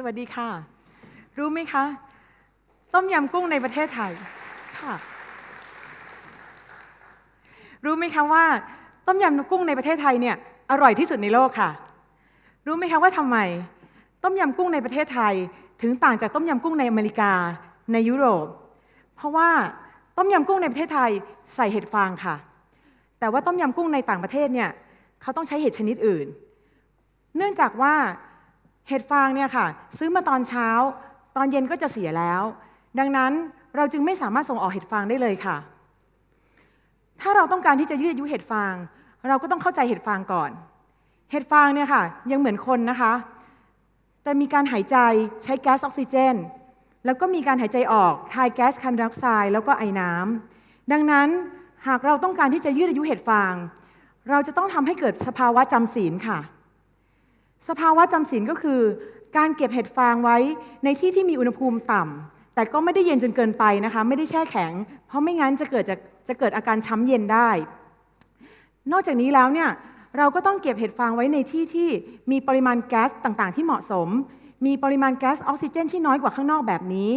สวัสดีค่ะ รู้ไหมคะ ต้มยำกุ้งในประเทศไทยค่ะ รู้ไหมคะว่า ต้มยำกุ้งในประเทศไทยเนี่ยอร่อยที่สุดในโลกค่ะ รู้ไหมคะว่าทำไม ต้มยำกุ้งในประเทศไทย ถึงต่างจากต้มยำกุ้งในอเมริกาในยุโรป เพราะว่าต้มยำกุ้งในประเทศไทยใส่เห็ดฟางค่ะ แต่ว่าต้มยำกุ้งในต่างประเทศเนี่ยเขาต้องใช้เห็ดชนิดอื่น เนื่องจากว่า เห็ดฟางเนี่ยค่ะ ซื้อมาตอนเช้า ตอนเย็นก็จะเสียแล้ว ดังนั้นเราจึงไม่สามารถส่งออกเห็ดฟางได้เลยค่ะ ถ้าเราต้องการที่จะยืดอายุเห็ดฟาง เราก็ต้องเข้าใจเห็ดฟางก่อน เห็ดฟางเนี่ยค่ะ ยังเหมือนคนนะคะ แต่มีการหายใจใช้แก๊สออกซิเจน แล้วก็มีการหายใจออกคายแก๊สคาร์บอนไดออกไซด์แล้วก็ไอน้ำดังนั้นหากเราต้องการที่จะยืดอายุเห็ดฟาง เราจะต้องทำให้เกิดสภาวะจำศีลค่ะ สภาวะจำศีลก็คือ การเก็บเห็ดฟางไว้ในที่ที่มีอุณหภูมิต่ำแต่ก็ไม่ได้เย็นจนเกินไปนะคะ ไม่ได้แช่แข็ง เพราะไม่งั้นจะเกิดจะจะเกิดอาการช้ำเย็นได้ นอกจากนี้แล้วเนี่ยเราก็ต้องเก็บเห็ดฟางไว้ในที่ที่มีปริมาณแก๊สต่างๆ ที่เหมาะสม มีปริมาณแก๊สออกซิเจนที่น้อยกว่าข้างนอกแบบนี้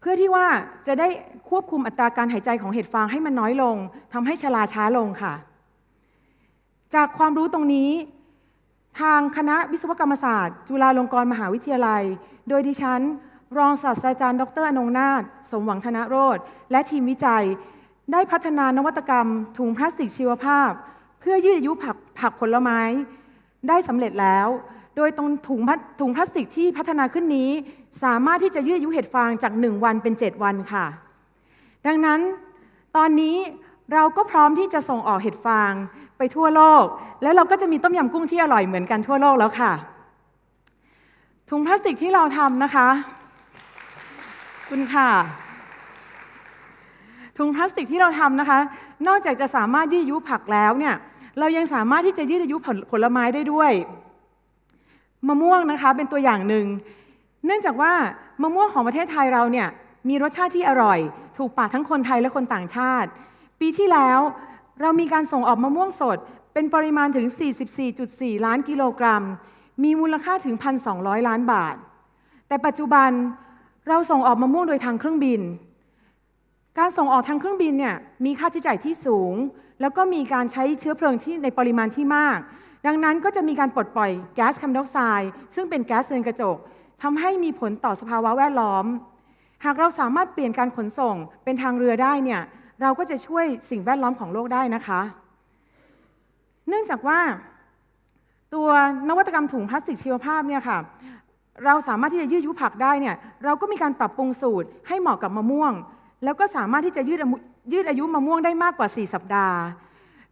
เพื่อที่ว่าจะได้ควบคุมอัตราการหายใจของเห็ดฟางให้มันน้อยลงทำให้ชราช้าลงค่ะ จากความรู้ตรงนี้ ทางคณะวิศวกรรมศาสตร์ จุฬาลงกรณ์มหาวิทยาลัย โดยดิฉัน รองศาสตราจารย์ ดรอนงนาถสมหวังธนโรธและทีมวิจัย ได้พัฒนานวัตกรรม ถุงพลาสติกชีวภาพ เพื่อยืดอายุผักผักผลไม้ ได้สำเร็จแล้ว โดยตรงถุงพลาถุงพลาสติกที่พัฒนาขึ้นนี้ สามารถที่จะยืดอายุเห็ดฟางจาก 1 วันเป็น 7 วันค่ะ ดังนั้นตอนนี้ เราก็พร้อมที่จะส่งออกเห็ดฟางไปทั่วโลก แล้วเราก็จะมีต้มยำกุ้งที่อร่อยเหมือนกันทั่วโลกแล้วค่ะ ถุงพลาสติกที่เราทำนะคะ คุณค่ะ ถุงพลาสติกที่เราทำนะคะ นอกจากจะสามารถยืดอายุผักแล้วเนี่ย เรายังสามารถที่จะยืดอายุผลผลไม้ได้ด้วย มะม่วงนะคะเป็นตัวอย่างหนึ่ง เนื่องจากว่ามะม่วงของประเทศไทยเราเนี่ยมีรสชาติที่อร่อย ถูกปากทั้งคนไทยและคนต่างชาติ ปีที่แล้วเรามีการส่งออกมะม่วงสด เป็นปริมาณถึง 44.4 ล้านกิโลกรัม มีมูลค่าถึง 1,200 ล้านบาท แต่ปัจจุบันเราส่งออกมะม่วงโดยทางเครื่องบิน การส่งออกทางเครื่องบินเนี่ยมีค่าใช้จ่ายที่สูง แล้วก็มีการใช้เชื้อเพลิงที่ในปริมาณที่มาก ดังนั้นก็จะมีการปลดปล่อยแก๊สคาร์บอนไดออกไซด์ซึ่งเป็นแก๊สเรือนกระจกทำให้มีผลต่อสภาวะแวดล้อม หากเราสามารถเปลี่ยนการขนส่งเป็นทางเรือได้เนี่ย เราก็จะช่วยสิ่งแวดล้อมของโลกได้นะคะ เนื่องจากว่าตัวนวัตกรรมถุงพลาสติกชีวภาพเนี่ยค่ะเราสามารถที่จะยืดอายุผักได้เนี่ยเราก็มีการปรับปรุงสูตรให้เหมาะกับมะม่วง แล้วก็สามารถที่จะยืดยืดอายุมะม่วงได้มากกว่า 4 สัปดาห์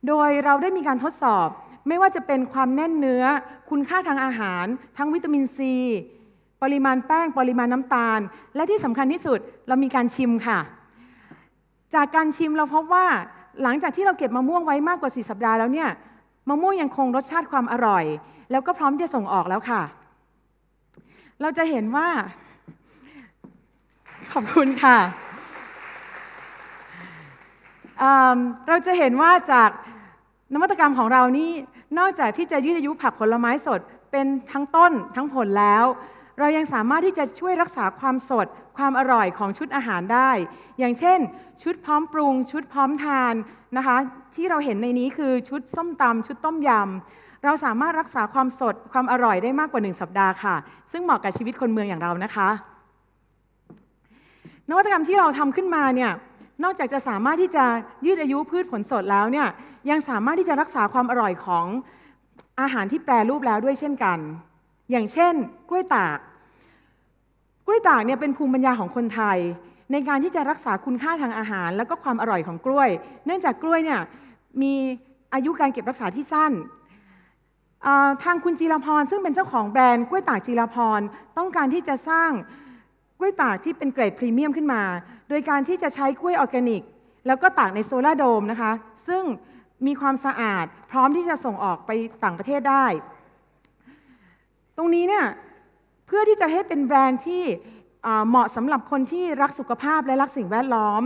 โดยเราได้มีการทดสอบ ไม่ว่าจะเป็นความแน่นเนื้อ คุณค่าทางอาหาร ทั้งวิตามินซี ปริมาณแป้ง ปริมาณน้ำตาล และที่สำคัญที่สุดเรามีการชิมค่ะ จากการชิมเราพบว่าหลังจากที่เราเก็บมะม่วงไว้มากกว่า 4 สัปดาห์แล้วเนี่ยมะม่วงยังคงรสชาติความอร่อย แล้วก็พร้อมที่จะส่งออกแล้วค่ะ เราจะเห็นว่า ขอบคุณค่ะเราจะเห็นว่าจากนวัตกรรมของเรานี่นอกจากที่จะยืดอายุผักผลไม้สดเป็นทั้งต้นทั้งผลแล้ว เรายังสามารถที่จะช่วยรักษาความสด ความอร่อยของชุดอาหารได้ อย่างเช่น ชุดพร้อมปรุง ชุดพร้อมทานนะคะ ที่เราเห็นในนี้คือชุดส้มตำชุดต้มยำเราสามารถรักษาความสดความอร่อยได้มากกว่า 1 สัปดาห์ค่ะ ซึ่งเหมาะกับชีวิตคนเมืองอย่างเรานะคะ นวัตกรรมที่เราทำขึ้นมาเนี่ยนอกจากจะสามารถที่จะยืดอายุพืชผลสดแล้วเนี่ยยังสามารถที่จะรักษาความอร่อยของอาหารที่แปรรูปแล้วด้วยเช่นกัน อย่างเช่น กล้วยตาก กล้วยตากเนี่ยเป็นภูมิปัญญาของคนไทย ในการที่จะรักษาคุณค่าทางอาหาร และก็ความอร่อยของกล้วย เนื่องจากกล้วยเนี่ยมีอายุการเก็บรักษาที่สั้นทางคุณจีรพรซึ่งเป็นเจ้าของแบรนด์กล้วยตากจีรพรต้องการที่จะสร้างกล้วยตากที่เป็นเกรดพรีเมียมขึ้นมา โดยการที่จะใช้กล้วยออร์แกนิก แล้วก็ตากในโซลาโดมนะคะ ซึ่งมีความสะอาดพร้อมที่จะส่งออกไปต่างประเทศได้ ตรงนี้เนี่ยเพื่อที่จะให้เป็นแบรนด์ที่เหมาะสำหรับคนที่รักสุขภาพและรักสิ่งแวดล้อม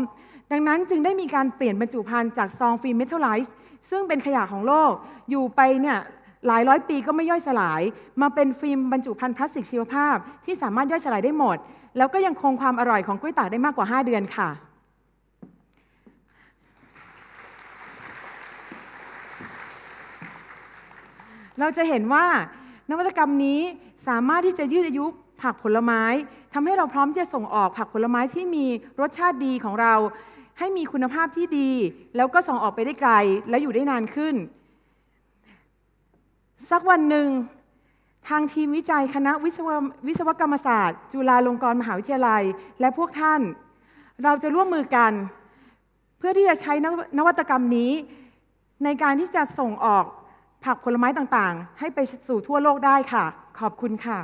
ดังนั้นจึงได้มีการเปลี่ยนบรรจุภัณฑ์จากซองฟิล์มเมทัลไลซ์ซึ่งเป็นขยะของโลกอยู่ไปเนี่ยหลายร้อยปีก็ไม่ย่อยสลาย มาเป็นฟิล์มบรรจุภัณฑ์พลาสติกชีวภาพ ที่สามารถย่อยสลายได้หมด แล้วก็ยังคงความอร่อยของกล้วยตากได้มากกว่า 5 เดือนค่ะ เราจะเห็นว่า นวัตกรรมนี้สามารถที่จะยืดอายุผักผลไม้ทำให้เราพร้อมที่จะส่งออกผักผลไม้ที่มีรสชาติดีของเรา ให้มีคุณภาพที่ดี แล้วก็ส่งออกไปได้ไกล และอยู่ได้นานขึ้น สักวันหนึ่งทางทีมวิจัยคณะวิศววิศวกรรมศาสตร์ จุฬาลงกรณ์มหาวิทยาลัย และพวกท่าน เราจะร่วมมือกัน เพื่อที่จะใช้นวนวัตกรรมนี้ ในการที่จะส่งออก ผักผลไม้ต่างๆ ให้ไปสู่ทั่วโลกได้ค่ะ ขอบคุณค่ะ